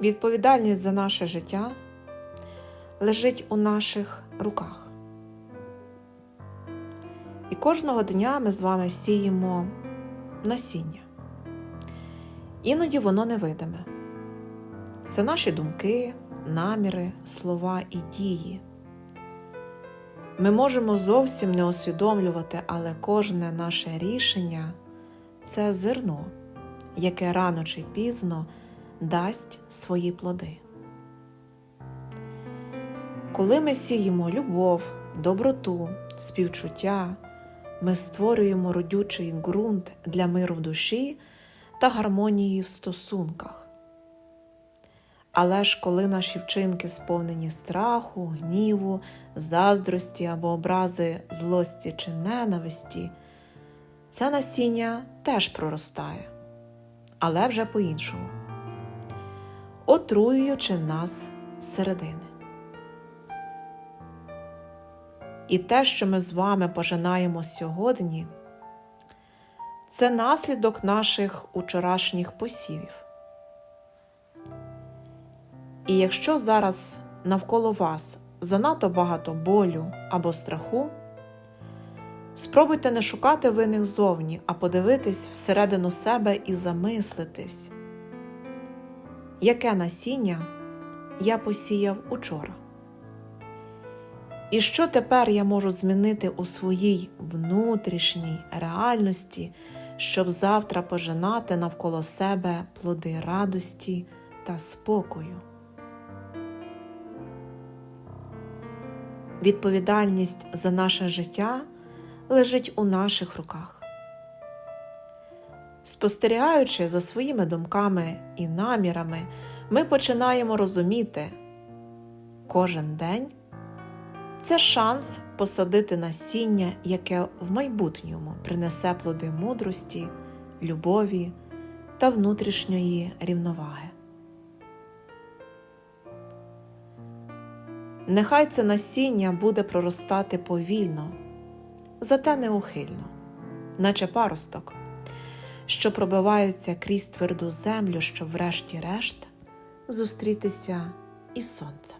Відповідальність за наше життя лежить у наших руках. І кожного дня ми з вами сіємо насіння. Іноді воно невидиме. Це наші думки, наміри, слова і дії. Ми можемо зовсім не усвідомлювати, але кожне наше рішення це зерно, яке рано чи пізно дасть свої плоди. Коли ми сіємо любов, доброту, співчуття, ми створюємо родючий ґрунт для миру в душі та гармонії в стосунках. Але ж коли наші вчинки сповнені страху, гніву, заздрості або образи злості чи ненависті, це насіння теж проростає, але вже по-іншому, отруюючи нас зсередини. І те, що ми з вами пожинаємо сьогодні, це наслідок наших учорашніх посівів. І якщо зараз навколо вас занадто багато болю або страху, спробуйте не шукати винних зовні, а подивитись всередину себе і замислитись, яке насіння я посіяв учора. І що тепер я можу змінити у своїй внутрішній реальності, щоб завтра пожинати навколо себе плоди радості та спокою? Відповідальність за наше життя лежить у наших руках. Спостерігаючи за своїми думками і намірами, ми починаємо розуміти, кожен день це шанс посадити насіння, яке в майбутньому принесе плоди мудрості, любові та внутрішньої рівноваги. Нехай це насіння буде проростати повільно, зате неухильно, наче паросток, що пробиваються крізь тверду землю, щоб врешті-решт зустрітися із сонцем.